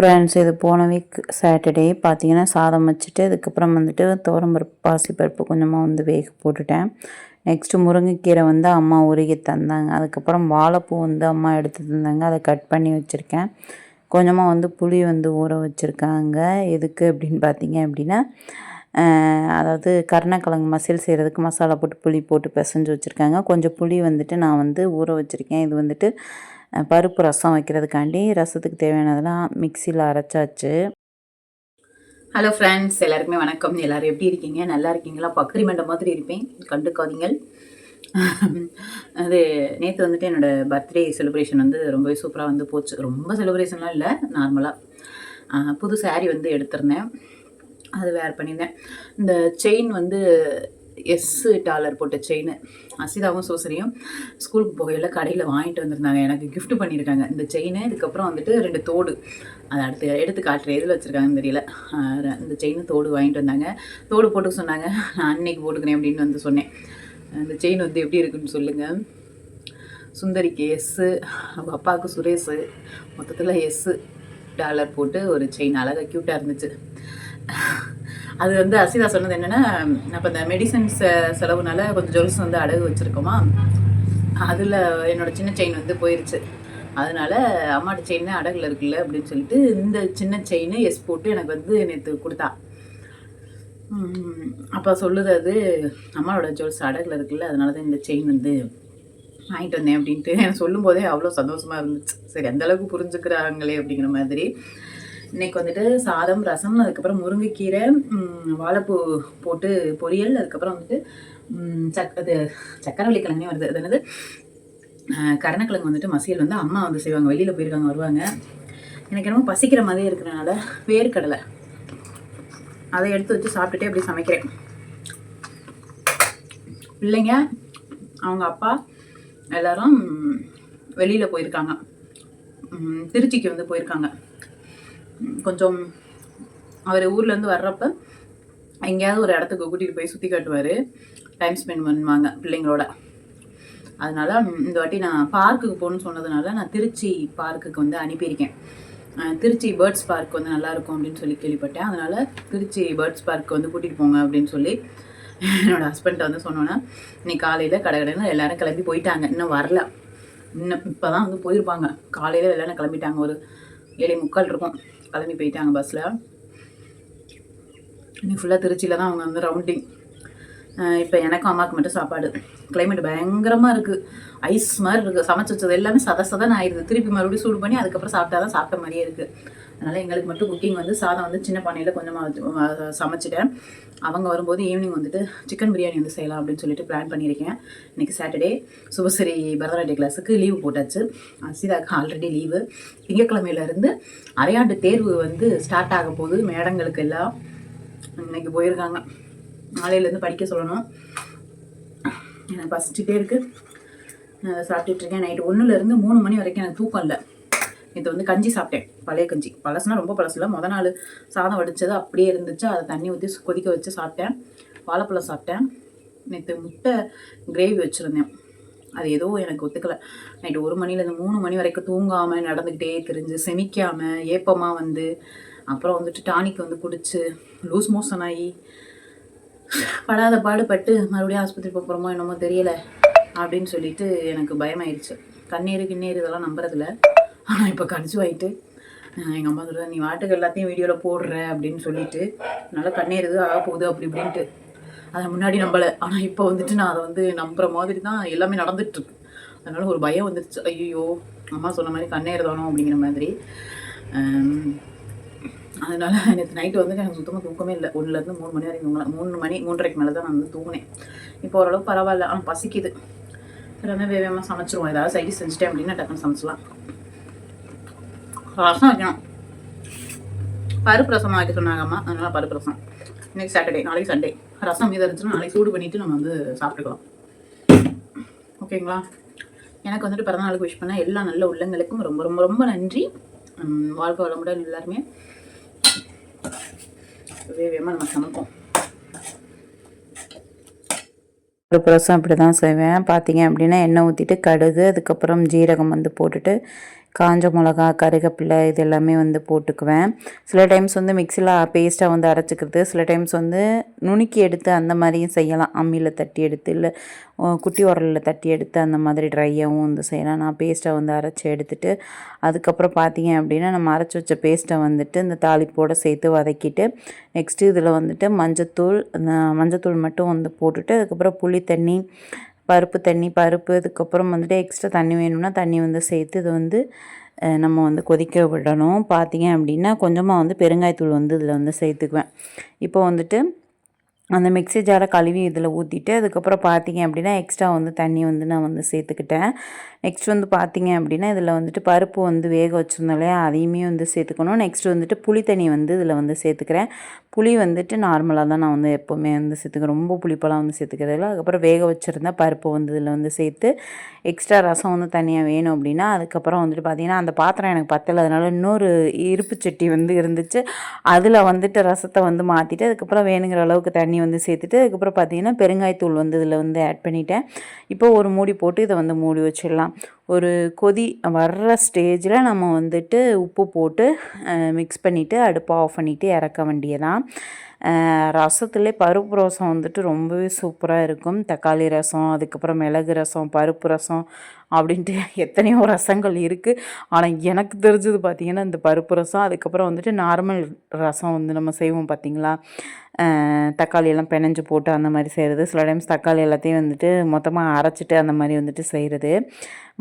Friends இது போன week Saturday பார்த்தீங்கன்னா சாதம் வச்சுட்டு அதுக்கப்புறம் வந்துட்டு துவரம்பருப்பு பாசிப்பருப்பு கொஞ்சமாக வந்து வேக போட்டுட்டேன். நெக்ஸ்ட்டு முருங்கைக்கீரை வந்து அம்மா உருகி தந்தாங்க. அதுக்கப்புறம் வாழைப்பூ வந்து அம்மா எடுத்து தந்தாங்க. அதை கட் பண்ணி வச்சுருக்கேன். கொஞ்சமாக வந்து புளி வந்து ஊற வச்சுருக்காங்க. எதுக்கு அப்படின்னு பார்த்தீங்க அப்படின்னா அதாவது கருணக்கிழங்கு மசில் செய்கிறதுக்கு மசாலா போட்டு புளி போட்டு பிசைஞ்சு வச்சுருக்காங்க. கொஞ்சம் புளி வந்துட்டு நான் வந்து ஊற வச்சுருக்கேன். இது வந்துட்டு பருப்பு ரசம் வைக்கிறதுக்காண்டி ரசத்துக்கு தேவையானதெல்லாம் மிக்சியில் அரைச்சாச்சு. ஹலோ ஃப்ரெண்ட்ஸ் எல்லாருக்குமே வணக்கம். எல்லோரும் எப்படி இருக்கீங்க? நல்லா இருக்கீங்களா? பக்ரி மண்ட மாதிரி இருப்பேன். கண்டுக்காதீங்கள். அது நேற்று வந்துட்டு என்னோட பர்த்டே செலிப்ரேஷன் வந்து ரொம்பவே சூப்பராக வந்து போச்சு. ரொம்ப செலிப்ரேஷன்லாம் இல்லை நார்மலாக புது saree வந்து எடுத்திருந்தேன். அது வேர் பண்ணியிருந்தேன். இந்த செயின் வந்து எஸ் டாலர் போட்ட செயின் அசிதாவும் சோசரியும் ஸ்கூலுக்கு போகையில் கடையில் வாங்கிட்டு வந்திருந்தாங்க. எனக்கு கிஃப்ட் பண்ணியிருக்காங்க இந்த செயின் இதுக்கப்புறம் வந்துட்டு ரெண்டு தோடு. அதை அடுத்து எடுத்து காட்டுற எதில் வச்சுருக்காங்கன்னு தெரியல. இந்த செயின் தோடு வாங்கிட்டு வந்தாங்க. தோடு போட்டுக்க சொன்னாங்க. நான் அன்னைக்கு போட்டுக்கிறேன் அப்படின்னு வந்து சொன்னேன். இந்த செயின் வந்து எப்படி இருக்குன்னு சொல்லுங்கள் சுந்தரிக்கு எஸ்ஸு அவங்க அப்பாவுக்கு சுரேஷு. மொத்தத்தில் எஸ்ஸு டாலர் போட்டு ஒரு செயின் அழகாக க்யூட்டாக இருந்துச்சு. அது வந்து அசிதா சொன்னது என்னென்னா அப்போ இந்த மெடிசன்ஸ் செலவுனால கொஞ்சம் ஜுவல்ஸ் வந்து அடகு வச்சுருக்கோமா? அதில் என்னோடய சின்ன செயின் வந்து போயிடுச்சு அதனால் அம்மாட்ட செயின் அடகுல இருக்குல்ல அப்படின்னு சொல்லிட்டு இந்த சின்ன செயின் எஸ் போட்டு எனக்கு வந்து நேற்று கொடுத்தா. அப்போ சொல்லுது அது அம்மாவோட ஜுவல்ஸ் அடகுல இருக்குல்ல அதனால தான் இந்த செயின் வந்து வாங்கிட்டு வந்தேன் அப்படின்ட்டு. எனக்கு சொல்லும் போதே அவ்வளோ சந்தோஷமாக இருந்துச்சு. சரி அந்தளவுக்கு புரிஞ்சுக்கிறாங்களே அப்படிங்கிற மாதிரி. இன்னைக்கு வந்துட்டு சாதம் ரசம் அதுக்கப்புறம் முருங்கைக்கீரை வாழைப்பூ போட்டு பொரியல் அதுக்கப்புறம் வந்துட்டு சக் அது சக்கரவள்ளி கிழங்கே வருது. அது என்னது? கரணக்கிழங்கு கருணக்கிழங்கு வந்துட்டு மசியல் வந்து அம்மா வந்து செய்வாங்க. வெளியில் போயிருக்காங்க வருவாங்க. எனக்கு என்னமோ பசிக்கிற மாதிரி இருக்கிறனால வேர்க்கடலை. அதை எடுத்து வச்சு சாப்பிட்டுட்டே அப்படி சமைக்கிறேன். பிள்ளைங்க அவங்க அப்பா எல்லாரும் வெளியில் போயிருக்காங்க. திருச்சிக்கு வந்து போயிருக்காங்க. கொஞ்சம் அவர் ஊர்லேருந்து வர்றப்ப எங்கேயாவது ஒரு இடத்துக்கு கூட்டிகிட்டு போய் சுற்றி காட்டுவார். டைம் ஸ்பெண்ட் பண்ணுவாங்க பிள்ளைங்களோட. அதனால் இந்த வாட்டி நான் பார்க்குக்கு போகணுன்னு சொன்னதுனால நான் திருச்சி பார்க்குக்கு வந்து அனுப்பியிருக்கேன். திருச்சி பேர்ட்ஸ் பார்க் வந்து நல்லாயிருக்கும் அப்படின்னு சொல்லி கேள்விப்பட்டேன். அதனால் திருச்சி பேர்ட்ஸ் பார்க் வந்து கூட்டிகிட்டு போங்க அப்படின்னு சொல்லி என்னோட ஹஸ்பண்ட்டை வந்து சொன்னோன்னா இன்னைக்கு காலையில் கடைக்கடைன்னு எல்லாரும் கிளம்பி போயிட்டாங்க. இன்னும் வரல. இன்னும் இப்போ தான் வந்து போயிருப்பாங்க. காலையில் எல்லாரும் கிளம்பிட்டாங்க. ஒரு ஏழை முக்கால் இருக்கும். கிளம்பி போயிட்டாங்க பஸ்ஸில் இன்னைக்கு ஃபுல்லாக திருச்சியில் தான் அவங்க வந்து ரவுண்டிங் இப்போ எனக்கும் அம்மாவுக்கு மட்டும் சாப்பாடு. கிளைமேட் பயங்கரமாக இருக்குது ஐஸ் மாதிரி இருக்குது சமைச்சு வச்சது எல்லாமே சத சதன் ஆயிடுது திருப்பி மறுபடியும் சூடு பண்ணி அதுக்கப்புறம் சாப்பிட்டா தான் சாப்பிட்ட மாதிரியே இருக்குது அதனால் எங்களுக்கு மட்டும் குக்கிங் வந்து சாதம் வந்து சின்ன பானையில் கொஞ்சமாக சமைச்சிட்டேன். அவங்க வரும்போது ஈவினிங் வந்துட்டு சிக்கன் பிரியாணி வந்து செய்யலாம் அப்படின்னு சொல்லிட்டு பிளான் பண்ணியிருக்கேன். இன்னைக்கு சாட்டர்டே சுபஸ்ரீ பரதநாட்டிய கிளாஸுக்கு லீவு போட்டாச்சு. அசிதாக்கு ஆல்ரெடி லீவு திங்கக்கிழமையிலேருந்து அரையாண்டு தேர்வு வந்து ஸ்டார்ட் ஆக போகுது. மேடங்களுக்கு எல்லாம் இன்னைக்கு போயிருக்காங்க. காலையிலேருந்து படிக்க சொல்லணும். எனக்கு பசிச்சுட்டே இருக்குது நான் அதை இருக்கேன். நைட்டு ஒன்றுலேருந்து மூணு மணி வரைக்கும் எனக்கு தூக்கம் இல்லை. நேற்று வந்து கஞ்சி சாப்பிட்டேன். பழைய கஞ்சி. பழசுனா ரொம்ப பழசு இல்லை. நாள் சாதம் வடிச்சது அப்படியே இருந்துச்சு. அதை தண்ணி ஊற்றி கொதிக்க வச்சு சாப்பிட்டேன். வாழைப்பழம் சாப்பிட்டேன். நேற்று முட்டை கிரேவி வச்சுருந்தேன். அது ஏதோ எனக்கு ஒத்துக்கலை. நைட்டு ஒரு மணிலேருந்து மூணு மணி வரைக்கும் தூங்காமல் நடந்துக்கிட்டே தெரிஞ்சு செமிக்காமல் ஏப்பமாக வந்து அப்புறம் வந்துட்டு டானிக் வந்து குடிச்சு லூஸ் மோஷன் ஆகி படாத பாடுபட்டு மறுபடியும் ஆஸ்பத்திரி போக போகிறோமோ என்னமோ தெரியல அப்படின்னு சொல்லிட்டு எனக்கு பயமாயிருச்சு. கண்ணீர் கிண்ணீர் இதெல்லாம் நம்புறதில்ல. ஆனால் இப்போ கடிச்சு வாங்கிட்டு எங்கள் அம்மா சொல்கிறேன் நீ வாட்டுக்கு எல்லாத்தையும் வீடியோவில் போடுற அப்படின்னு சொல்லிட்டு நல்லா கண்ணீர் இது ஆக போகுது அப்படி இப்படின்ட்டு. அதை முன்னாடி நம்பலை. ஆனால் இப்போ வந்துட்டு நான் அதை வந்து நம்புகிற மாதிரி தான் எல்லாமே நடந்துட்டுருக்கு. அதனால ஒரு பயம் வந்துருச்சு. ஐயோ அம்மா சொன்ன மாதிரி கண்ணீர் தானோ? அப்படிங்கிற மாதிரி. அதனால நேற்று நைட்டு வந்து எனக்கு சுத்தமாக தூக்கமே இல்லை. ஒன்றுலேருந்து மூணு மணி வரைக்கும் தூங்கலாம் மூணு மணி மூன்றரைக்கு மேலே தான் நான் வந்து தூங்கினேன். இப்போ ஓரளவு பரவாயில்ல. ஆனால் பசிக்குது. எல்லாமே வேகமாக சமைச்சிருவோம். ஏதாவது சைடு செஞ்சுட்டேன் அப்படின்னா டக்குன்னு சமைச்சிடலாம். ரசம் வைக்கணும். பருப்பு ரசம் வைக்க சொன்னாங்கம்மா அதனால் அதனால பருப்பு ரசம். இன்னைக்கு சாட்டர்டே நாளைக்கு சண்டே ரசம் மீது இருந்துச்சுன்னா நாளைக்கு சூடு பண்ணிட்டு நம்ம வந்து சாப்பிட்டுக்கலாம். ஓகேங்களா? எனக்கு வந்துட்டு பிறந்தநாளுக்கு விஷ் பண்ண எல்லா நல்ல உள்ளங்களுக்கும் ரொம்ப ரொம்ப ரொம்ப நன்றி. வாழ்க்கை வளமுடன் எல்லாருமே. வேகமாக நம்ம சமைப்போம். இப்படி தான் செய்வேன். பார்த்தீங்க அப்படின்னா எண்ணெய் ஊற்றிட்டு கடுகு அதுக்கப்புறம் ஜீரகம் வந்து போட்டுட்டு காஞ்ச மிளகா கருகப்பில்லை இது எல்லாமே வந்து போட்டுக்குவேன். சில டைம்ஸ் வந்து மிக்சியில் பேஸ்ட்டாக வந்து அரைச்சிக்கிறது. சில டைம்ஸ் வந்து நுணுக்கி எடுத்து அந்த மாதிரியும் செய்யலாம். அம்மியில் தட்டி எடுத்து இல்லை குட்டி உரலில் தட்டி எடுத்து அந்த மாதிரி ட்ரையாகவும் வந்து செய்யலாம். நான் பேஸ்ட்டை வந்து அரைச்சி எடுத்துட்டு அதுக்கப்புறம் பார்த்தீங்க அப்படின்னா நம்ம அரைச்சி வச்ச பேஸ்ட்டை வந்துட்டு இந்த தாளிப்போடு சேர்த்து வதக்கிட்டு நெக்ஸ்ட்டு இதில் வந்துட்டு மஞ்சத்தூள் மஞ்சத்தூள் மட்டும் வந்து போட்டுட்டு அதுக்கப்புறம் புளி தண்ணி பருப்பு தண்ணி பருப்பு அதுக்கப்புறம் வந்துட்டு எக்ஸ்ட்ரா தண்ணி வேணும்னா தண்ணி வந்து சேர்த்து இது வந்து நம்ம வந்து கொதிக்க விடணும். பார்த்தீங்க அப்படின்னா கொஞ்சமாக வந்து பெருங்காயத்தூள் வந்து இதில் வந்து சேர்த்துக்குவேன். இப்போ வந்துட்டு அந்த மிக்ஸி ஜாரை கழுவி இதில் ஊற்றிட்டு அதுக்கப்புறம் பார்த்தீங்க அப்படின்னா எக்ஸ்ட்ரா வந்து தண்ணி வந்து நான் வந்து சேர்த்துக்கிட்டேன். நெக்ஸ்ட் வந்து பார்த்தீங்க அப்படின்னா இதில் வந்துட்டு பருப்பு வந்து வேக வச்சுருந்தோம் இல்லையா? அதையுமே வந்து சேர்த்துக்கணும். நெக்ஸ்ட் வந்துட்டு புளி தண்ணி வந்து இதில் வந்து சேர்த்துக்கிறேன். புளி வந்துட்டு நார்மலாக தான் நான் வந்து எப்போவுமே வந்து சேர்த்துக்கிறேன். ரொம்ப புளிப்பெல்லாம் வந்து சேர்த்துக்கிறதில்ல அதுக்கப்புறம் வேக வச்சுருந்தா பருப்பு வந்து இதில் வந்து சேர்த்து எக்ஸ்ட்ரா ரசம் வந்து தனியாக வேணும் அப்படின்னா அதுக்கப்புறம் வந்துட்டு பார்த்திங்கன்னா அந்த பாத்திரம் எனக்கு பத்தலை. அதனால் இன்னொரு இருப்பு சட்டி வந்து இருந்துச்சு. அதில் வந்துட்டு ரசத்தை வந்து மாற்றிட்டு அதுக்கப்புறம் வேணுங்கிற அளவுக்கு தண்ணி வந்து சேர்த்துட்டு அதுக்கப்புறம் பார்த்திங்கன்னா பெருங்காயத்தூள் வந்து இதில் வந்து ஆட் பண்ணிட்டேன். இப்போ ஒரு மூடி போட்டு இதை வந்து மூடி வச்சிடலாம். ஒரு கொதி வர்ற ஸ்டேஜில் நம்ம வந்துட்டு உப்பு போட்டு மிக்ஸ் பண்ணிவிட்டு அடுப்பை ஆஃப் பண்ணிவிட்டு இறக்க வேண்டியதான் ரசத்துலேயே பருப்பு ரசம் வந்துட்டு ரொம்பவே சூப்பராக இருக்கும். தக்காளி ரசம் அதுக்கப்புறம் மிளகு ரசம் பருப்பு ரசம் அப்படின்ட்டு எத்தனையோ ரசங்கள் இருக்குது ஆனால் எனக்கு தெரிஞ்சது பார்த்திங்கன்னா இந்த பருப்பு ரசம் அதுக்கப்புறம் வந்துட்டு நார்மல் ரசம் வந்து நம்ம செய்வோம் பார்த்திங்களா தக்காளி எல்லாம் பிணைஞ்சு போட்டு அந்த மாதிரி செய்கிறது சில டைம்ஸ் தக்காளி எல்லாத்தையும் வந்துட்டு மொத்தமாக அரைச்சிட்டு அந்த மாதிரி வந்துட்டு செய்கிறது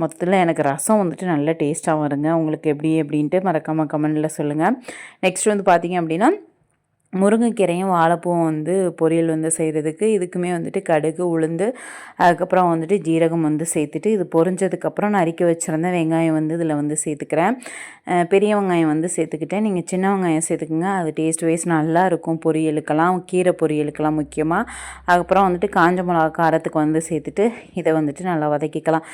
மொத்தத்தில் எனக்கு ரசம் வந்துட்டு நல்ல டேஸ்ட்டாக வருங்க. உங்களுக்கு எப்படி அப்படின்ட்டு மறக்காமல் கமெண்டில் சொல்லுங்கள் நெக்ஸ்ட் வந்து பார்த்திங்க அப்படின்னா முருங்கைக்கீரையும் வாழைப்பூவும் வந்து பொரியல் வந்து செய்கிறதுக்கு இதுக்குமே வந்துட்டு கடுகு உளுந்து அதுக்கப்புறம் வந்துட்டு ஜீரகம் வந்து சேர்த்துட்டு இது பொரிஞ்சதுக்கப்புறம் நறுக்கி வச்சுருந்த வெங்காயம் வந்து இதில் வந்து சேர்த்துக்கிறேன். பெரிய வெங்காயம் வந்து சேர்த்துக்கிட்டேன். நீங்கள் சின்ன வெங்காயம் சேர்த்துக்குங்க. அது டேஸ்ட் வைஸ் நல்லா இருக்கும் பொரியலுக்கெல்லாம் கீரை பொரியலுக்கெல்லாம் முக்கியமாக அதுக்கப்புறம் வந்துட்டு காஞ்ச மிளகா காரத்துக்கு வந்து சேர்த்துட்டு இதை வந்துட்டு நல்லா வதக்கிக்கலாம்.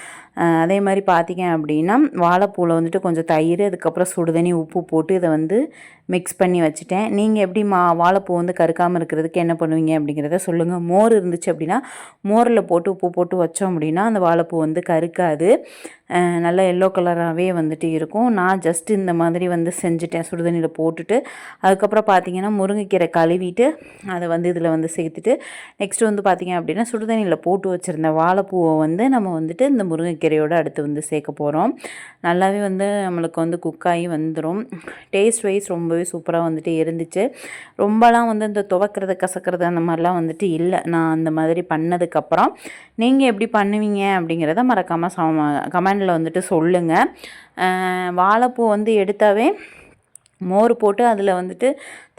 அதே மாதிரி பார்த்திங்க அப்படின்னா வாழைப்பூவில் வந்துட்டு கொஞ்சம் தயிர் அதுக்கப்புறம் சுடுதண்ணி உப்பு போட்டு இதை வந்து மிக்ஸ் பண்ணி வச்சுட்டேன். நீங்கள் எப்படி மா வாழைப்பூ வந்து கருக்காமல் இருக்கிறதுக்கு என்ன பண்ணுவீங்க அப்படிங்கிறத சொல்லுங்கள் மோர் இருந்துச்சு அப்படின்னா மோரில் போட்டு உப்பு போட்டு வச்சோம் அப்படின்னா அந்த வாழைப்பூ வந்து கருக்காது. நல்லா எல்லோ கலராகவே வந்துட்டு இருக்கும். நான் ஜஸ்ட் இந்த மாதிரி வந்து செஞ்சுட்டேன். சுடுதண்ணியில் போட்டுட்டு அதுக்கப்புறம் பார்த்தீங்கன்னா முருங்கைக்கீரை கழுவிட்டு அதை வந்து இதில் வந்து சேர்த்துட்டு நெக்ஸ்ட்டு வந்து பார்த்திங்க அப்படின்னா சுடுதண்ணியில் போட்டு வச்சுருந்த வாழைப்பூவை வந்து நம்ம வந்துட்டு இந்த கீரையோடு அடுத்து வந்து சேர்க்க போகிறோம் நல்லாவே வந்து நம்மளுக்கு வந்து குக்காகி வந்துடும் டேஸ்ட் வைஸ் ரொம்பவே சூப்பராக வந்துட்டு இருந்துச்சு. ரொம்பலாம் வந்து இந்த துவக்கிறது கசக்கிறது அந்த மாதிரிலாம் வந்துட்டு இல்லை. நான் அந்த மாதிரி பண்ணதுக்கப்புறம் நீங்கள் எப்படி பண்ணுவீங்க அப்படிங்கிறத மறக்காமல் சம கமெண்டில் வந்துட்டு சொல்லுங்கள் வாழைப்பூ வந்து எடுத்தாவே மோர் போட்டு அதில் வந்துட்டு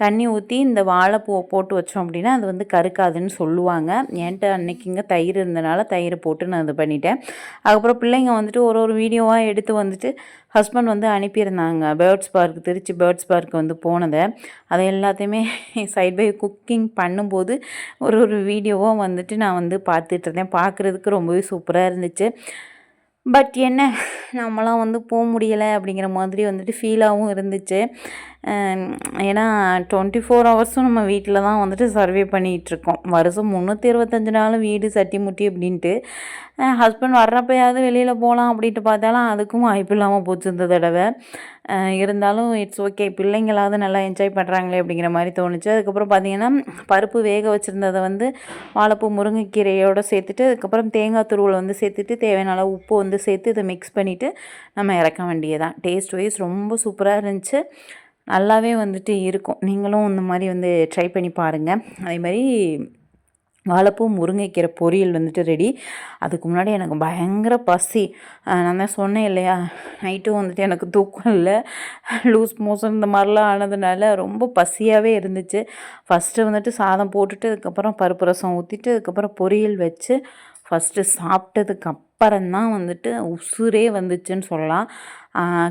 தண்ணி ஊற்றி இந்த வாழைப்பூவை போட்டு வச்சோம் அப்படின்னா அது வந்து கருக்காதுன்னு சொல்லுவாங்க. என்கிட்ட அன்னைக்குங்க தயிர் இருந்தனால தயிர் போட்டு நான் இது பண்ணிட்டேன். அதுக்கப்புறம் பிள்ளைங்க வந்துட்டு ஒரு ஒரு வீடியோவாக எடுத்து வந்துட்டு ஹஸ்பண்ட் வந்து அனுப்பியிருந்தாங்க. Birds park Trichy birds park வந்து போனதை. அதை எல்லாத்தையுமே சைட் பை குக்கிங் பண்ணும்போது ஒரு ஒரு வீடியோவாக வந்துட்டு நான் வந்து பார்த்துட்ருந்தேன் பார்க்குறதுக்கு ரொம்பவே சூப்பராக இருந்துச்சு. பட் என்ன? நம்மளாம் வந்து போக முடியலை அப்படிங்கிற மாதிரி வந்துட்டு ஃபீலாகவும் இருந்துச்சு. ஏன்னா டுவெண்ட்டி ஃபோர் ஹவர்ஸும் நம்ம வீட்டில் தான் வந்துட்டு சர்வே பண்ணிகிட்ருக்கோம் வருஷம் முந்நூற்றி இருபத்தஞ்சு நாளும் வீடு சட்டி முட்டி அப்படின்ட்டு. ஹஸ்பண்ட் வர்றப்பயாவது வெளியில் போகலாம் அப்படின்ட்டு பார்த்தாலும் அதுக்கும் வாய்ப்பு இல்லாமல் போச்சு இந்த தடவை. இருந்தாலும் இட்ஸ் ஓகே பிள்ளைங்களாவது நல்லா என்ஜாய் பண்ணுறாங்களே அப்படிங்கிற மாதிரி தோணுச்சு. அதுக்கப்புறம் பார்த்திங்கன்னா பருப்பு வேக வச்சுருந்ததை வந்து வாழைப்பூ முருங்கைக்கீரையோடு சேர்த்துட்டு அதுக்கப்புறம் தேங்காய் துருவல் வந்து சேர்த்துட்டு தேவையான அளவு உப்பு வந்து சேர்த்து இதை மிக்ஸ் பண்ணிவிட்டு நம்ம இறக்க வேண்டியதான் டேஸ்ட் வைஸ் ரொம்ப சூப்பராக இருந்துச்சு. நல்லாவே வந்துட்டு இருக்கும். நீங்களும் இந்த மாதிரி வந்து ட்ரை பண்ணி பாருங்கள் அதே மாதிரி வாழைப்பூ முருங்கைக்கீரை பொரியல் வந்துட்டு ரெடி அதுக்கு முன்னாடி எனக்கு பயங்கர பசி. நான் தான் சொன்னேன் இல்லையா? நைட்டும் வந்துட்டு எனக்கு தூக்கம் இல்லை. லூஸ் மோஷன் இந்த மாதிரிலாம் ஆனதுனால ரொம்ப பசியாகவே இருந்துச்சு. ஃபஸ்ட்டு வந்துட்டு சாதம் போட்டுட்டு அதுக்கப்புறம் பருப்பு ரசம் ஊற்றிட்டு அதுக்கப்புறம் பொரியல் வச்சு ஃபஸ்ட்டு சாப்பிட்டதுக்கு அப்புறம்தான் வந்துட்டு உசுரே வந்துச்சுன்னு சொல்லலாம்.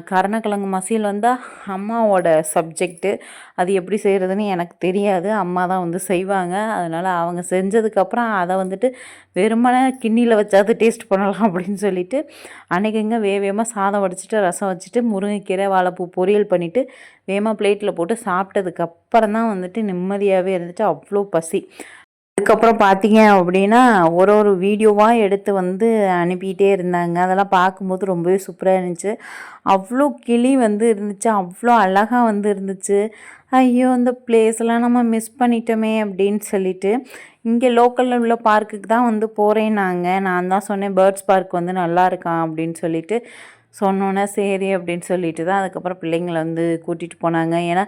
கருணக்கிழங்கு மசியல் வந்தால் அம்மாவோட சப்ஜெக்ட்டு. அது எப்படி செய்கிறதுன்னு எனக்கு தெரியாது. அம்மா தான் வந்து செய்வாங்க. அதனால் அவங்க செஞ்சதுக்கப்புறம் அதை வந்துட்டு வெறுமனே கிண்ணியில் வச்சாது டேஸ்ட் பண்ணலாம் அப்படின்னு சொல்லிட்டு அன்றைக்கிங்க வேகமாக சாதம் வடிச்சிட்டு ரசம் வச்சுட்டு முருங்கைக்கீரை வாழைப்பூ பொரியல் பண்ணிவிட்டு வேகமாக பிளேட்டில் போட்டு சாப்பிட்டதுக்கப்புறம் தான் வந்துட்டு நிம்மதியாகவே இருந்துச்சு. அவ்வளோ பசி. அதுக்கப்புறம் பார்த்தீங்க அப்படின்னா ஒரு ஒரு வீடியோவாக எடுத்து வந்து அனுப்பிட்டே இருந்தாங்க. அதெல்லாம் பார்க்கும்போது ரொம்பவே சூப்பராக இருந்துச்சு. அவ்வளோ கிளி வந்து இருந்துச்சு. அவ்வளோ அழகாக வந்து இருந்துச்சு. ஐயோ இந்த பிளேஸ்லாம் நம்ம மிஸ் பண்ணிட்டோமே அப்படின்னு சொல்லிட்டு இங்கே லோக்கலில் உள்ள பார்க்குக்கு தான் வந்து போகிறேன் நாங்கள் நான் தான் சொன்னேன் பேர்ட்ஸ் பார்க் வந்து நல்லா இருக்கான் அப்படின்னு சொல்லிட்டு சொன்னோன்னே சரி அப்படின்னு சொல்லிட்டு தான் அதுக்கப்புறம் பிள்ளைங்களை வந்து கூட்டிகிட்டு போனாங்க. ஏன்னா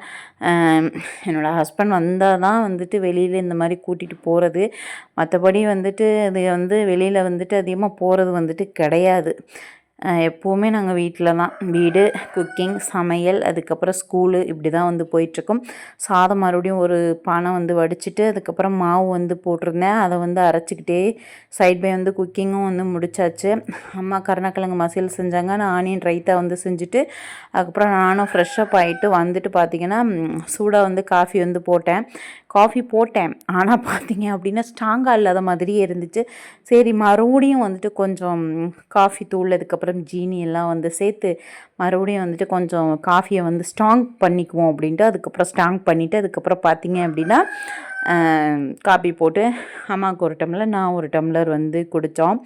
என்னோடய ஹஸ்பண்ட் வந்தால் தான் வந்துட்டு வெளியில் இந்த மாதிரி கூட்டிகிட்டு போகிறது மற்றபடி வந்துட்டு அது வந்து வெளியில் வந்துட்டு அதிகமாக போகிறது வந்துட்டு கிடையாது. எப்போவுமே நாங்கள் வீட்டில் தான். வீடு குக்கிங் சமையல் அதுக்கப்புறம் ஸ்கூலு இப்படி தான் வந்து போயிட்டுருக்கோம். சாதம் மறுபடியும் ஒரு பானை வந்து வடிச்சிட்டு அதுக்கப்புறம் மாவு வந்து போட்டிருந்தேன். அதை வந்து அரைச்சிக்கிட்டே சைட் பை வந்து குக்கிங்கும் வந்து முடிச்சாச்சு. அம்மா கருணக்கிழங்கு மசியல் செஞ்சாங்க. நான் ஆனியன் ரைத்தா வந்து செஞ்சுட்டு அதுக்கப்புறம் நானும் ஃப்ரெஷ்ஷப் ஆகிட்டு வந்துட்டு பார்த்திங்கன்னா சூடாக வந்து காஃபி வந்து போட்டேன். காஃபி போட்டேன். ஆனால் பார்த்தீங்க அப்படின்னா ஸ்ட்ராங்காக இல்லாத மாதிரியே இருந்துச்சு. சரி மறுபடியும் வந்துட்டு கொஞ்சம் காஃபி தூள் அதுக்கப்புறம் ஜீனி எல்லாம் வந்து சேர்த்து மறுபடியும் வந்துட்டு கொஞ்சம் காஃபியை வந்து ஸ்ட்ராங் பண்ணிக்குவோம் அப்படின்ட்டு அதுக்கப்புறம் ஸ்ட்ராங் பண்ணிவிட்டு அதுக்கப்புறம் பார்த்தீங்க அப்படின்னா காப்பி போட்டு அம்மாவுக்கு ஒரு டம்ளர் நான் ஒரு டம்ளர் வந்து குடித்தோம்.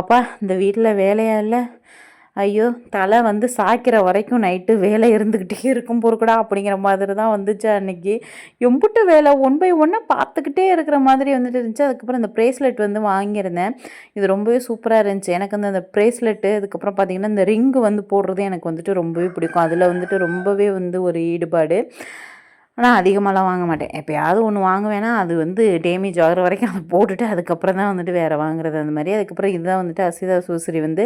அப்பா இந்த வீட்டில் வேலையாக இல்லை. ஐயோ தலை வந்து சாய்க்கிற வரைக்கும் நைட்டு வேலை இருந்துக்கிட்டே இருக்கும் பொறுக்கடா அப்படிங்கிற மாதிரி தான் வந்துச்சு அன்னைக்கு. எம்புட்டு வேலை ஒன் பை ஒன்னாக பார்த்துக்கிட்டே இருக்கிற மாதிரி வந்துட்டு இருந்துச்சு. அதுக்கப்புறம் இந்த ப்ரேஸ்லெட் வந்து வாங்கியிருந்தேன். இது ரொம்பவே சூப்பராக இருந்துச்சு. எனக்கு வந்து அந்த ப்ரேஸ்லெட்டு அதுக்கப்புறம் பார்த்திங்கன்னா இந்த ரிங்கு வந்து போடுறது எனக்கு வந்துட்டு ரொம்பவே பிடிக்கும். அதில் வந்துட்டு ரொம்பவே வந்து ஒரு ஈடுபாடு. ஆனால் அதிகமாகலாம் வாங்க மாட்டேன். எப்போயாவது ஒன்று வாங்குவேன்னா அது வந்து டேமேஜ் ஆகிற வரைக்கும் அதை போட்டுட்டு அதுக்கப்புறம் தான் வந்துட்டு வேறு வாங்குறது அந்த மாதிரி. அதுக்கப்புறம் இதுதான் வந்துட்டு அசிதா சூசரி வந்து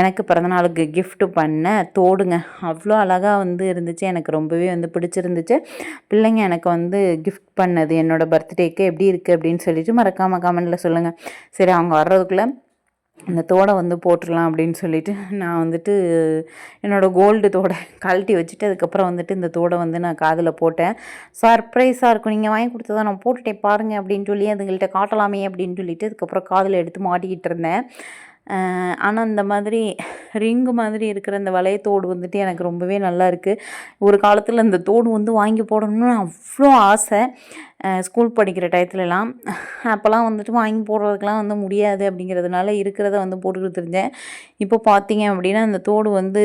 எனக்கு பிறந்தநாளுக்கு கிஃப்ட் பண்ண தோடுங்க. அவ்வளோ அழகாக வந்து இருந்துச்சு. எனக்கு ரொம்பவே வந்து பிடிச்சிருந்துச்சு. பிள்ளைங்க எனக்கு வந்து கிஃப்ட் பண்ணது என்னோட பர்த்டேக்கு எப்படி இருக்குது அப்படின்னு சொல்லிட்டு மறக்காமல் கமெண்டில் சொல்லுங்கள் சரி அவங்க வர்றதுக்குள்ளே இந்த தோடை வந்து போட்டுடலாம் அப்படின்னு சொல்லிட்டு நான் வந்துட்டு என்னோடய கோல்டு தோடை கழட்டி வச்சுட்டு அதுக்கப்புறம் வந்துட்டு இந்த தோடை வந்து நான் காதில் போட்டேன். சர்ப்ரைஸாக இருக்கும். நீங்கள் வாங்கி கொடுத்ததா நான் போட்டுட்டேன் பாருங்க அப்படின்னு சொல்லி அதுங்கள்ட்ட காட்டலாமே அப்படின்னு சொல்லிட்டு அதுக்கப்புறம் காதில் எடுத்து மாட்டிக்கிட்டு இருந்தேன். ஆனால் இந்த மாதிரி ரிங்கு மாதிரி இருக்கிற இந்த வளையத்தோடு வந்துட்டு எனக்கு ரொம்பவே நல்லா இருக்குது ஒரு காலத்தில் இந்த தோடு வந்து வாங்கி போடணும்னு அவ்வளோ ஆசை. ஸ்கூல் படிக்கிற டயத்துலலாம் அப்போல்லாம் வந்துட்டு வாங்கி போடுறதுக்கெலாம் வந்து முடியாது அப்படிங்கிறதுனால இருக்கிறத வந்து போட்டுக்கிட்டு இருந்தேன். இப்போ பார்த்தீங்க அப்படின்னா அந்த தோடு வந்து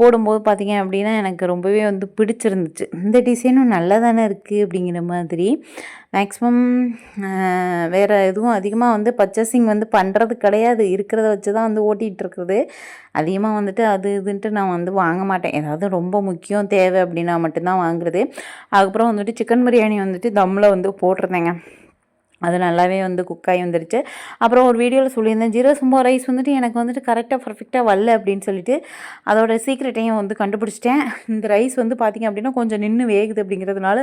போடும்போது பார்த்தீங்க அப்படின்னா எனக்கு ரொம்பவே வந்து பிடிச்சிருந்துச்சு. இந்த டிசைனும் நல்லா தானே இருக்குது அப்படிங்கிற மாதிரி. மேக்ஸிமம் வேறு எதுவும் அதிகமாக வந்து பர்ச்சேசிங் வந்து பண்ணுறது கிடையாது. இருக்கிறத வச்சு தான் வந்து ஓட்டிகிட்ருக்குறது அதிகமாக வந்துட்டு அது இதுன்ட்டு நான் வந்து வாங்க மாட்டேன். ஏதாவது ரொம்ப முக்கியம் தேவை அப்படின்னா மட்டும்தான் வாங்குறது. அதுக்கப்புறம் வந்துட்டு சிக்கன் பிரியாணி வந்துட்டு தம்மில் வந்து போட்டிருந்தேங்க. அது நல்லாவே வந்து குக்காகி வந்துருச்சு. அப்புறம் ஒரு வீடியோவில் சொல்லியிருந்தேன் ஜீரோ சும்பா ரைஸ் வந்துட்டு எனக்கு வந்துட்டு கரெக்டாக பர்ஃபெக்டாக வரல அப்படின்னு சொல்லிட்டு அதோட சீக்ரெட்டையும் வந்து கண்டுபிடிச்சிட்டேன். இந்த ரைஸ் வந்து பார்த்திங்க அப்படின்னா கொஞ்சம் நின்று வேகுது அப்படிங்கிறதுனால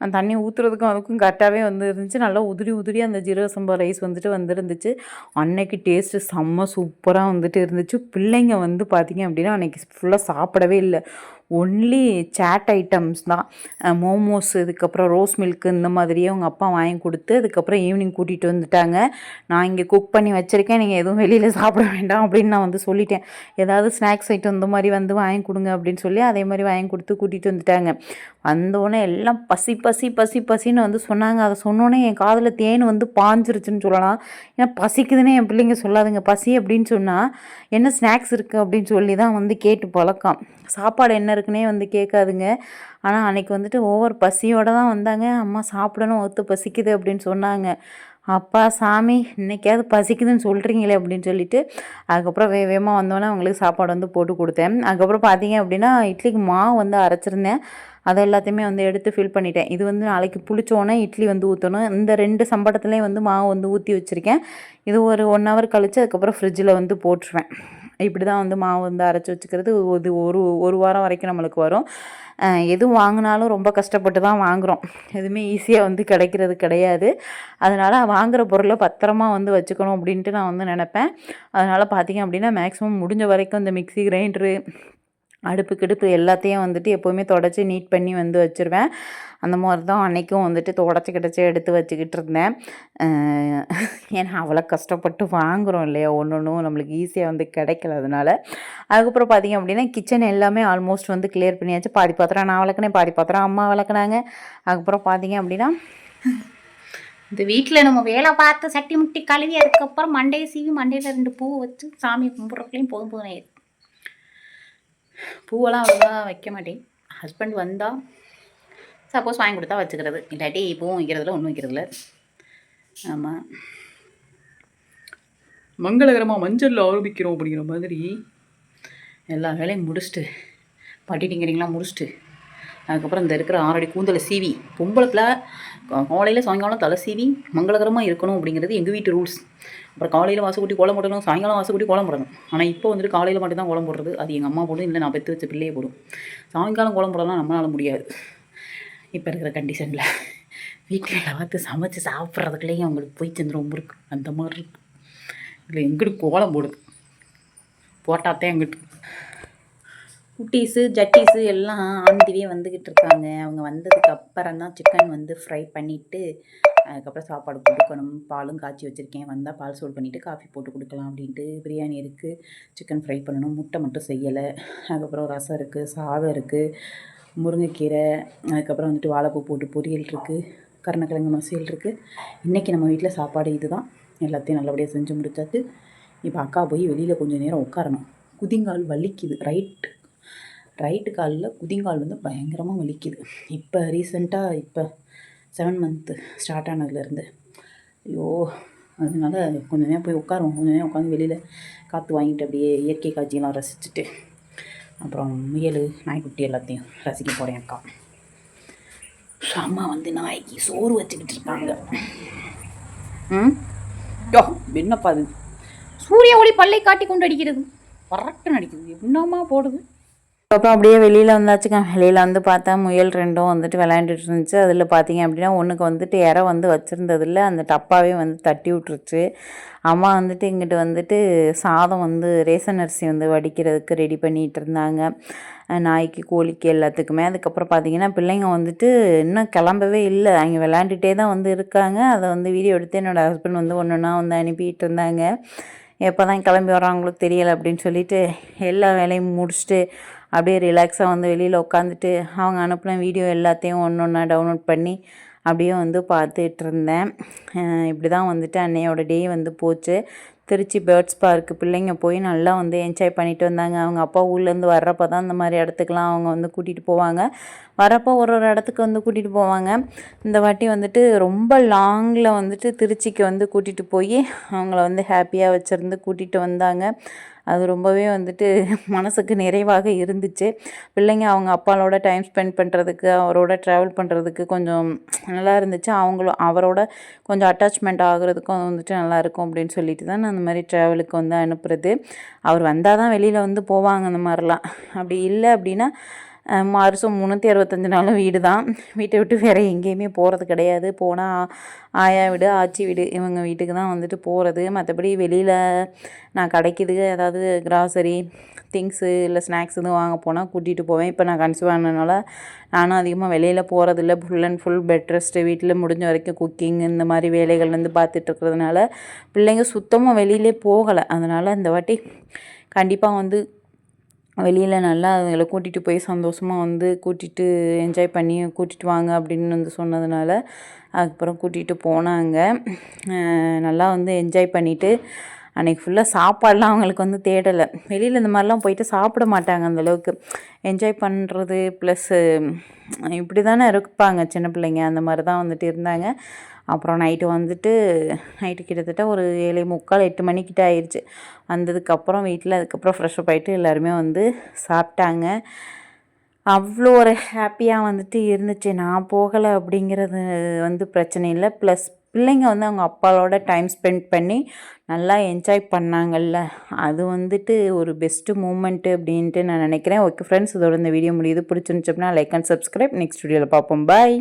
நான் தண்ணி ஊற்றுறதுக்கும் அதுக்கும் கரெக்டாகவே வந்து இருந்துச்சு. நல்லா உதிரி உதிரி அந்த ஜீரோ சும்பா ரைஸ் வந்துட்டு வந்துருந்துச்சு. அன்னைக்கு டேஸ்ட்டு செம்ம சூப்பராக வந்துட்டு இருந்துச்சு. பிள்ளைங்க வந்து பார்த்திங்க அப்படின்னா அன்றைக்கி ஃபுல்லாக சாப்பிடவே இல்லை. ஒன்லி சேட் ஐட்டம்ஸ் தான். மோமோஸ் இதுக்கப்புறம் ரோஸ் மில்க் இந்த மாதிரியே அவங்க அப்பா வாங்கி கொடுத்து அதுக்கப்புறம் ஈவினிங் கூட்டிகிட்டு வந்துட்டாங்க. நான் இங்கே குக் பண்ணி வச்சுருக்கேன் நீங்கள் எதுவும் வெளியில் சாப்பிட வேண்டாம் அப்படின்னு நான் வந்து சொல்லிட்டேன். ஏதாவது ஸ்நாக்ஸ் ஐட்டம் இந்த மாதிரி வந்து வாங்கி கொடுங்க அப்படின்னு சொல்லி அதே மாதிரி வாங்கி கொடுத்து கூட்டிகிட்டு வந்துட்டாங்க. வந்தோடனே எல்லாம் பசி பசி பசி பசின்னு வந்து சொன்னாங்க. அதை சொன்னோன்னே என் காதில் தேன் வந்து பாஞ்சிருச்சுன்னு சொல்லலாம். ஏன்னா பசிக்குதுன்னே என் பிள்ளைங்க சொல்லாதுங்க. பசி அப்படின்னு சொன்னால் என்ன ஸ்நாக்ஸ் இருக்குது அப்படின்னு சொல்லி தான் வந்து கேட்டு பழக்கம். சாப்பாடு என்ன இருக்குன்னே வந்து கேட்காதுங்க. ஆனால் அன்னைக்கு வந்துட்டு ஓவர் பசியோடு தான் வந்தாங்க. அம்மா சாப்பிடணும் ஒத்து பசிக்குது அப்படின்னு சொன்னாங்க. அப்பா சாமி இன்னைக்காவது பசிக்குதுன்னு சொல்கிறீங்களே அப்படின்னு சொல்லிட்டு அதுக்கப்புறம் வே வேகமாக வந்தோன்னே அவங்களுக்கு சாப்பாடு வந்து போட்டு கொடுத்தேன். அதுக்கப்புறம் பார்த்தீங்க அப்படின்னா இட்லிக்கு மாவு வந்து அரைச்சிருந்தேன். அதை எல்லாத்தையுமே வந்து எடுத்து ஃபில் பண்ணிட்டேன். இது வந்து நாளைக்கு புளிச்சோன்னே இட்லி வந்து ஊற்றணும் இந்த ரெண்டு சம்படத்துலேயும் வந்து மாவு வந்து ஊற்றி வச்சுருக்கேன். இது ஒரு ஒன் ஹவர் கழித்து அதுக்கப்புறம் ஃப்ரிட்ஜில் வந்து போட்டுருவேன். இப்படி தான் வந்து மாவு வந்து அரைச்சி வச்சுக்கிறது இது ஒரு ஒரு வாரம் வரைக்கும் நம்மளுக்கு வரும். எது வாங்கினாலும் ரொம்ப கஷ்டப்பட்டு தான் வாங்குகிறோம் எதுவுமே ஈஸியாக வந்து கிடைக்கிறது கிடையாது. அதனால் வாங்குகிற பொருளை பத்திரமா வந்து வச்சுக்கணும் அப்படின்ட்டு நான் வந்து நினப்பேன். அதனால் பார்த்தீங்க அப்படின்னா மேக்ஸிமம் முடிஞ்ச வரைக்கும் இந்த மிக்ஸி கிரைண்டரு அடுப்பு கிடுப்பு எல்லாத்தையும் வந்துட்டு எப்போவுமே தொடச்சி நீட் பண்ணி வந்து வச்சுருவேன். அந்த மாதிரி தான் அன்றைக்கும் வந்துட்டு தொடச்சி கிடச்சி எடுத்து வச்சுக்கிட்டு இருந்தேன். ஏன்னா அவ்வளோ கஷ்டப்பட்டு வாங்குகிறோம் இல்லையா? ஒன்று ஒன்றும் நம்மளுக்கு ஈஸியாக வந்து கிடைக்கல அதனால. அதுக்கப்புறம் பார்த்திங்க அப்படின்னா கிச்சன் எல்லாமே ஆல்மோஸ்ட் வந்து கிளியர் பண்ணியாச்சு. பாதி பாத்திரம் நான் விளக்குனேன் பாதி பாத்திரம் அம்மா விளக்குனாங்க அதுக்கப்புறம் பார்த்திங்க அப்படின்னா இந்த வீட்டில் நம்ம வேலை பார்த்து சட்டி முட்டி கழுவி அதுக்கப்புறம் மண்டையை சீவி மண்டையில் ரெண்டு பூ வச்சு சாமி கும்பிட்றதுலேயும் போதும் போதும் பூவெல்லாம் அவ்வளோவா வைக்க மாட்டேன். ஹஸ்பண்ட் வந்தால் சப்போஸ் வாங்கி கொடுத்தா வச்சுக்கிறது. இல்லாட்டி பூவும் வைக்கிறதுல ஒன்றும் வைக்கிறதில்ல. ஆமாம் மங்களகரமாக மஞ்சளில் ஆரம்பிக்கிறோம் அப்படிங்கிற மாதிரி எல்லா வேலையும் முடிச்சுட்டு பட்டிட்டிங்கிறீங்களா முடிச்சுட்டு அதுக்கப்புறம் இந்த இருக்கிற ஆறடி கூந்தலை சீவி பொம்பளத்தில் காலையில் சாயங்காலம் தலை சீவி மங்களகரமாக இருக்கணும் அப்படிங்கிறது எங்கள் வீட்டு ரூல்ஸ் அப்புறம் காலையில் வாசக்கூட்டி கோலம் போடணும் சாயங்காலம் வாசக்கூட்டி கோலம் போடணும். ஆனால் இப்போ வந்துட்டு காலையில் மட்டும் தான் கோலம் போடுறது. அது எங்கள் அம்மா போடும் இல்லை நான் பெற்று வச்ச பிள்ளையே போடும். சாயங்காலம் கோலம் போடலாம் நம்மளால முடியாது. இப்போ இருக்கிற கண்டிஷனில் வீட்டில் பார்த்து சமைச்சு சாப்பிட்றதுக்குள்ளேயும் அவங்களுக்கு போய் சேர்ந்துரும் இருக்கு அந்த மாதிரி இருக்குது இல்லை எங்கிட்டு கோலம் போடுது போட்டாத்தே எங்கிட்டு குட்டீஸு ஜட்டீஸு எல்லாம் ஆண்டிவே வந்துக்கிட்டு இருக்காங்க. அவங்க வந்ததுக்கு அப்புறம் தான் சிக்கன் வந்து ஃப்ரை பண்ணிவிட்டு அதுக்கப்புறம் சாப்பாடு கொடுக்கணும் பாலும் காய்ச்சி வச்சுருக்கேன். வந்தால் பால் சூடு பண்ணிவிட்டு காஃபி போட்டு கொடுக்கலாம் அப்படின்ட்டு பிரியாணி இருக்குது சிக்கன் ஃப்ரை பண்ணணும். முட்டை மட்டும் செய்யலை. அதுக்கப்புறம் ரசம் இருக்குது சாதம் இருக்குது முருங்கைக்கீரை அதுக்கப்புறம் வந்துட்டு வாழைப்பூ போட்டு பொரியல் இருக்குது கருணக்கிழங்கு மசியல் இருக்குது இன்றைக்கி நம்ம வீட்டில் சாப்பாடு இதுதான். எல்லாத்தையும் நல்லபடியாக செஞ்சு முடித்தாச்சு இப்போ அக்கா போய் வெளியில் கொஞ்சம் நேரம் உட்காரணும். குதிங்கால் வலிக்குது. ரைட் ரைட்டு காலில் குதிங்கால் வந்து பயங்கரமாக வலிக்குது. இப்போ ரீசெண்டாக இப்போ செவன் மந்த்து ஸ்டார்ட் ஆனதுலேருந்து ஐயோ அதனால கொஞ்ச நேரம் போய் உட்காருவோம். கொஞ்ச நேரம் உட்காந்து வெளியில் காற்று வாங்கிட்டு அப்படியே இயற்கை காட்சியெல்லாம் ரசிச்சுட்டு அப்புறம் முயல் நாய்க்குட்டி எல்லாத்தையும் ரசிக்க போகிறேன் அக்கா. அம்மா வந்து நாய்க்கு சோறு வச்சுக்கிட்டு இருக்காங்க. ம்? யோ என்னப்பா அது சூரிய ஒளி பல்லை காட்டி கொண்டு அடிக்கிறது. பறக்குன்னு அடிக்குது. என்னம்மா போடுது? அப்புறம் அப்படியே வெளியில் வந்தாச்சுங்க. வெளியில் வந்து பார்த்தா முயல் ரெண்டும் வந்துட்டு விளையாண்டுட்டு இருந்துச்சு. அதில் பார்த்தீங்க அப்படின்னா ஒன்றுக்கு வந்துட்டு இறை வந்து வச்சுருந்ததில்ல. அந்த டப்பாவே வந்து தட்டி விட்டுருச்சு. அம்மா வந்துட்டு இங்கிட்டு வந்துட்டு சாதம் வந்து ரேசன் அரிசி வந்து வடிக்கிறதுக்கு ரெடி பண்ணிகிட்டு இருந்தாங்க. நாய்க்கு கோழிக்கு எல்லாத்துக்குமே. அதுக்கப்புறம் பார்த்தீங்கன்னா பிள்ளைங்க வந்துட்டு இன்னும் கிளம்பவே இல்லை. அவங்க விளையாண்டுட்டே தான் வந்து இருக்காங்க. அதை வந்து வீடியோ எடுத்து என்னோடய ஹஸ்பண்ட் வந்து ஒன்று ஒன்றா வந்து அனுப்பிட்டு இருந்தாங்க. எப்போ தான் கிளம்பி வர்றாங்களோ தெரியலை அப்படின்னு சொல்லிட்டு எல்லா வேலையும் முடிச்சுட்டு அப்படியே ரிலாக்ஸாக வந்து வெளியில் உட்காந்துட்டு அவங்க அனுப்பின வீடியோ எல்லாத்தையும் ஒன்று ஒன்றா டவுன்லோட் பண்ணி அப்படியே வந்து பார்த்துட்டு இருந்தேன். இப்படி தான் வந்துட்டு அன்னையோட டே வந்து போச்சு. திருச்சி பேர்ட்ஸ் பார்க்கு பிள்ளைங்க போய் நல்லா வந்து என்ஜாய் பண்ணிட்டு வந்தாங்க. அவங்க அப்பா ஊர்லேருந்து வர்றப்போ தான் இந்த மாதிரி இடத்துக்குலாம் அவங்க வந்து கூட்டிகிட்டு போவாங்க. வரப்போ ஒரு ஒரு இடத்துக்கு வந்து கூட்டிகிட்டு போவாங்க. இந்த வாட்டி வந்துட்டு ரொம்ப லாங்கில் வந்துட்டு திருச்சிக்கு வந்து கூட்டிகிட்டு போய் அவங்கள வந்து ஹாப்பியாக வச்சுருந்து கூட்டிகிட்டு வந்தாங்க. அது ரொம்பவே வந்துட்டு மனசுக்கு நிறைவாக இருந்துச்சு. பிள்ளைங்க அவங்க அப்பாவோட டைம் ஸ்பெண்ட் பண்ணுறதுக்கு அவரோட ட்ராவல் பண்ணுறதுக்கு கொஞ்சம் நல்லா இருந்துச்சு. அவங்களும் அவரோட கொஞ்சம் அட்டாச்மெண்ட் ஆகுறதுக்கும் அது வந்துட்டு நல்லாயிருக்கும் அப்படின்னு சொல்லிட்டு தான் நான் அந்த மாதிரி ட்ராவலுக்கு வந்து அனுப்புறது. அவர் வந்தால் தான் வெளியில் வந்து போவாங்க அந்த மாதிரிலாம். அப்படி இல்லை அப்படின்னா வருஷம் முந்நூற்றி அறுபத்தஞ்சு நாளும் வீடு தான் வீட்டை விட்டு வேறு எங்கேயுமே போகிறது கிடையாது. போனால் ஆயா வீடு ஆச்சி வீடு இவங்க வீட்டுக்கு தான் வந்துட்டு போகிறது மற்றபடி வெளியில் நான் கடைக்குது ஏதாவது கிராசரி திங்ஸு இல்லை ஸ்நாக்ஸ் எதுவும் வாங்க போனால் கூட்டிகிட்டு போவேன். இப்போ நான் கன்சீவ் ஆனதுனால நானும் அதிகமாக வெளியில் போகிறதில்ல full and full bed rest வீட்டில் முடிஞ்ச வரைக்கும் குக்கிங் இந்த மாதிரி வேலைகள்லேருந்து பார்த்துட்டு இருக்கிறதுனால பிள்ளைங்க சுத்தமாக வெளியிலே போகலை. அதனால் இந்த வாட்டி கண்டிப்பாக வந்து வெளியில் நல்லா அதுங்களை கூட்டிகிட்டு போய் சந்தோஷமாக வந்து கூட்டிகிட்டு என்ஜாய் பண்ணி கூட்டிகிட்டு வாங்க அப்படின்னு வந்து சொன்னதுனால அதுக்கப்புறம் கூட்டிகிட்டு போனாங்க. நல்லா வந்து என்ஜாய் பண்ணிவிட்டு அன்றைக்கி ஃபுல்லாக சாப்பாடெலாம் அவங்களுக்கு வந்து தேடலை. வெளியில் இந்த மாதிரிலாம் போயிட்டு சாப்பிட மாட்டாங்க அந்தளவுக்கு என்ஜாய் பண்ணுறது ப்ளஸ்ஸு இப்படி தானே இருப்பாங்க சின்ன பிள்ளைங்க அந்த மாதிரி தான் வந்துட்டு இருந்தாங்க. அப்புறம் நைட்டு வந்துட்டு நைட்டு கிட்டத்தட்ட ஒரு ஏழு முக்கால் எட்டு மணிக்கிட்ட ஆயிடுச்சு வந்ததுக்கப்புறம் வீட்டில் அதுக்கப்புறம் ஃப்ரெஷ்அப் ஆகிட்டு எல்லாருமே வந்து சாப்பிட்டாங்க. அவ்வளோ ஒரு ஹாப்பியாக வந்துட்டு இருந்துச்சு. நான் போகலை அப்படிங்கிறது வந்து பிரச்சனை இல்லை. ப்ளஸ் பிள்ளைங்க வந்து அவங்க அப்பாவோட டைம் ஸ்பெண்ட் பண்ணி நல்லா என்ஜாய் பண்ணாங்கல்ல. அது வந்துட்டு ஒரு பெஸ்ட்டு மூமெண்ட்டு அப்படின்ட்டு நான் நினைக்கிறேன். ஓகே ஃப்ரெண்ட்ஸ் இதோட இந்த வீடியோ முடியுது. பிடிச்சிருந்துச்சு அப்படின்னா லைக் அண்ட் சப்ஸ்கிரைப் நெக்ஸ்ட் வீடியோவில் பார்ப்போம். பாய்